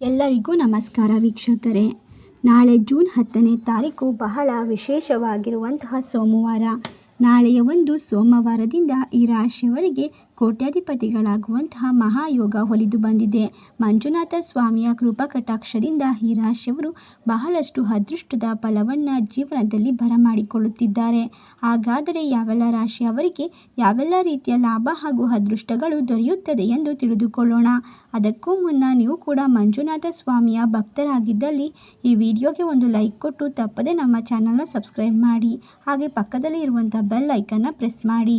ಎಲ್ಲರಿಗೂ ನಮಸ್ಕಾರ ವೀಕ್ಷಕರೇ. ನಾಳೆ ಜೂನ್ ಹತ್ತನೇ ತಾರೀಕು ಬಹಳ ವಿಶೇಷವಾಗಿರುವಂತಹ ಸೋಮವಾರ. ನಾಳೆಯ ಒಂದು ಸೋಮವಾರದಿಂದ ಈ ರಾಶಿಯವರಿಗೆ ಕೋಟ್ಯಾಧಿಪತಿಗಳಾಗುವಂತಹ ಮಹಾಯೋಗ ಒಲಿದು ಬಂದಿದೆ. ಮಂಜುನಾಥ ಸ್ವಾಮಿಯ ಕೃಪಾ ಕಟಾಕ್ಷದಿಂದ ಈ ರಾಶಿಯವರು ಬಹಳಷ್ಟು ಅದೃಷ್ಟದ ಫಲವನ್ನು ಜೀವನದಲ್ಲಿ ಬರಮಾಡಿಕೊಳ್ಳುತ್ತಿದ್ದಾರೆ. ಹಾಗಾದರೆ ಯಾವೆಲ್ಲ ರಾಶಿಯವರಿಗೆ ಯಾವೆಲ್ಲ ರೀತಿಯ ಲಾಭ ಹಾಗೂ ಅದೃಷ್ಟಗಳು ದೊರೆಯುತ್ತದೆ ಎಂದು ತಿಳಿದುಕೊಳ್ಳೋಣ. ಅದಕ್ಕೂ ಮುನ್ನ ನೀವು ಕೂಡ ಮಂಜುನಾಥ ಸ್ವಾಮಿಯ ಭಕ್ತರಾಗಿದ್ದಲ್ಲಿ ಈ ವಿಡಿಯೋಗೆ ಒಂದು ಲೈಕ್ ಕೊಟ್ಟು ತಪ್ಪದೆ ನಮ್ಮ ಚಾನಲ್ನ ಸಬ್ಸ್ಕ್ರೈಬ್ ಮಾಡಿ. ಹಾಗೆ ಪಕ್ಕದಲ್ಲಿ ಇರುವಂಥ ಬೆಲ್ ಐಕನ್ನ ಪ್ರೆಸ್ ಮಾಡಿ.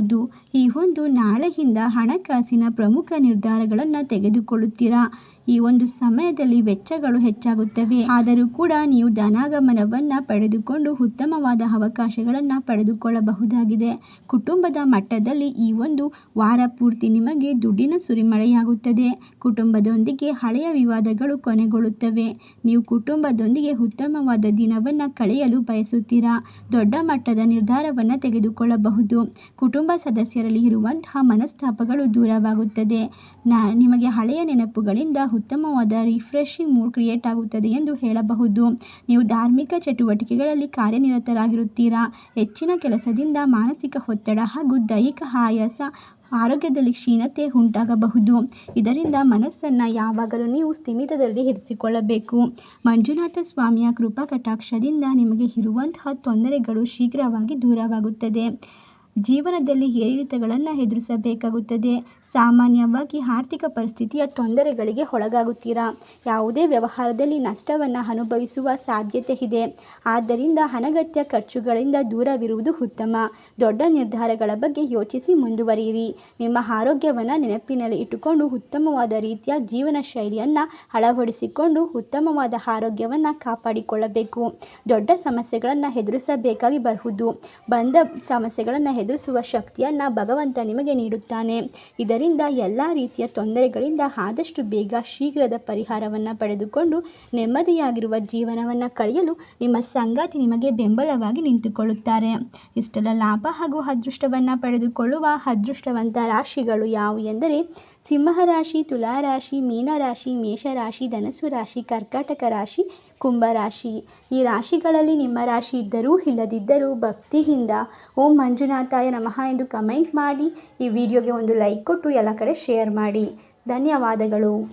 ಈ ಒಂದು ನಾಳೆಯಿಂದ ಹಣಕಾಸಿನ ಪ್ರಮುಖ ನಿರ್ಧಾರಗಳನ್ನು ತೆಗೆದುಕೊಳ್ಳುತ್ತೀರಾ? ಈ ಒಂದು ಸಮಯದಲ್ಲಿ ವೆಚ್ಚಗಳು ಹೆಚ್ಚಾಗುತ್ತವೆ. ಆದರೂ ಕೂಡ ನೀವು ಧನಾಗಮನವನ್ನು ಪಡೆದುಕೊಂಡು ಉತ್ತಮವಾದ ಅವಕಾಶಗಳನ್ನು ಪಡೆದುಕೊಳ್ಳಬಹುದಾಗಿದೆ. ಕುಟುಂಬದ ಮಟ್ಟದಲ್ಲಿ ಈ ಒಂದು ವಾರ ಪೂರ್ತಿ ನಿಮಗೆ ದುಡ್ಡಿನ ಸುರಿಮಳೆಯಾಗುತ್ತದೆ. ಕುಟುಂಬದೊಂದಿಗೆ ಹಳೆಯ ವಿವಾದಗಳು ಕೊನೆಗೊಳ್ಳುತ್ತವೆ. ನೀವು ಕುಟುಂಬದೊಂದಿಗೆ ಉತ್ತಮವಾದ ದಿನವನ್ನು ಕಳೆಯಲು ಬಯಸುತ್ತೀರಾ? ದೊಡ್ಡ ಮಟ್ಟದ ನಿರ್ಧಾರವನ್ನು ತೆಗೆದುಕೊಳ್ಳಬಹುದು. ಕುಟುಂಬ ಸದಸ್ಯರಲ್ಲಿ ಇರುವಂತಹ ಮನಸ್ತಾಪಗಳು ದೂರವಾಗುತ್ತದೆ. ನಿಮಗೆ ಹಳೆಯ ನೆನಪುಗಳಿಂದ ಉತ್ತಮವಾದ ರಿಫ್ರೆಶಿಂಗ್ ಮೂಡ್ ಕ್ರಿಯೇಟ್ ಆಗುತ್ತದೆ ಎಂದು ಹೇಳಬಹುದು. ನೀವು ಧಾರ್ಮಿಕ ಚಟುವಟಿಕೆಗಳಲ್ಲಿ ಕಾರ್ಯನಿರತರಾಗಿರುತ್ತೀರಾ? ಹೆಚ್ಚಿನ ಕೆಲಸದಿಂದ ಮಾನಸಿಕ ಒತ್ತಡ ಹಾಗೂ ದೈಹಿಕ ಆಯಾಸ ಆರೋಗ್ಯದಲ್ಲಿ ಕ್ಷೀಣತೆ ಉಂಟಾಗಬಹುದು. ಇದರಿಂದ ಮನಸ್ಸನ್ನು ಯಾವಾಗಲೂ ನೀವು ಸ್ಥಿಮಿತದಲ್ಲಿ ಇರಿಸಿಕೊಳ್ಳಬೇಕು. ಮಂಜುನಾಥ ಸ್ವಾಮಿಯ ಕೃಪಾ ಕಟಾಕ್ಷದಿಂದ ನಿಮಗೆ ಇರುವಂತಹ ತೊಂದರೆಗಳು ಶೀಘ್ರವಾಗಿ ದೂರವಾಗುತ್ತದೆ. ಜೀವನದಲ್ಲಿ ಏರಿಳಿತಗಳನ್ನು ಎದುರಿಸಬೇಕಾಗುತ್ತದೆ. ಸಾಮಾನ್ಯವಾಗಿ ಆರ್ಥಿಕ ಪರಿಸ್ಥಿತಿಯ ತೊಂದರೆಗಳಿಗೆ ಒಳಗಾಗುತ್ತೀರಾ? ಯಾವುದೇ ವ್ಯವಹಾರದಲ್ಲಿ ನಷ್ಟವನ್ನು ಅನುಭವಿಸುವ ಸಾಧ್ಯತೆ ಇದೆ. ಆದ್ದರಿಂದ ಅನಗತ್ಯ ಖರ್ಚುಗಳಿಂದ ದೂರವಿರುವುದು ಉತ್ತಮ. ದೊಡ್ಡ ನಿರ್ಧಾರಗಳ ಬಗ್ಗೆ ಯೋಚಿಸಿ ಮುಂದುವರಿಯಿರಿ. ನಿಮ್ಮ ಆರೋಗ್ಯವನ್ನು ನೆನಪಿನಲ್ಲಿ ಇಟ್ಟುಕೊಂಡು ಉತ್ತಮವಾದ ರೀತಿಯ ಜೀವನ ಶೈಲಿಯನ್ನು ಅಳವಡಿಸಿಕೊಂಡು ಉತ್ತಮವಾದ ಆರೋಗ್ಯವನ್ನು ಕಾಪಾಡಿಕೊಳ್ಳಬೇಕು. ದೊಡ್ಡ ಸಮಸ್ಯೆಗಳನ್ನು ಎದುರಿಸಬೇಕಾಗಿ ಬರುವುದು. ಬಂದ ಸಮಸ್ಯೆಗಳನ್ನು ಎದುರಿಸುವ ಶಕ್ತಿಯನ್ನು ಭಗವಂತ ನಿಮಗೆ ನೀಡುತ್ತಾನೆ. ಇದರಿಂದ ಎಲ್ಲ ರೀತಿಯ ತೊಂದರೆಗಳಿಂದ ಆದಷ್ಟು ಬೇಗ ಶೀಘ್ರದ ಪರಿಹಾರವನ್ನು ಪಡೆದುಕೊಂಡು ನೆಮ್ಮದಿಯಾಗಿರುವ ಜೀವನವನ್ನು ಕಳೆಯಲು ನಿಮ್ಮ ಸಂಗಾತಿ ನಿಮಗೆ ಬೆಂಬಲವಾಗಿ ನಿಂತುಕೊಳ್ಳುತ್ತಾರೆ. ಇಷ್ಟೆಲ್ಲ ಲಾಭ ಹಾಗೂ ಅದೃಷ್ಟವನ್ನು ಪಡೆದುಕೊಳ್ಳುವ ಅದೃಷ್ಟವಂತ ರಾಶಿಗಳು ಯಾವುವು ಎಂದರೆ ಸಿಂಹರಾಶಿ, ತುಲಾರಾಶಿ, ಮೀನರಾಶಿ, ಮೇಷರಾಶಿ ಧನಸು ರಾಶಿ ಕರ್ಕಾಟಕ ರಾಶಿ, ಕುಂಭರಾಶಿ. ಈ ರಾಶಿಗಳಲ್ಲಿ ನಿಮ್ಮ ರಾಶಿ ಇದ್ದರೂ ಇಲ್ಲದಿದ್ದರೂ ಭಕ್ತಿಯಿಂದ ಓಂ ಮಂಜುನಾಥಾಯ ನಮಃ ಎಂದು ಕಮೆಂಟ್ ಮಾಡಿ. ಈ ವಿಡಿಯೋಗೆ ಒಂದು ಲೈಕ್ ಕೊಟ್ಟು ಎಲ್ಲ ಕಡೆ ಶೇರ್ ಮಾಡಿ. ಧನ್ಯವಾದಗಳು.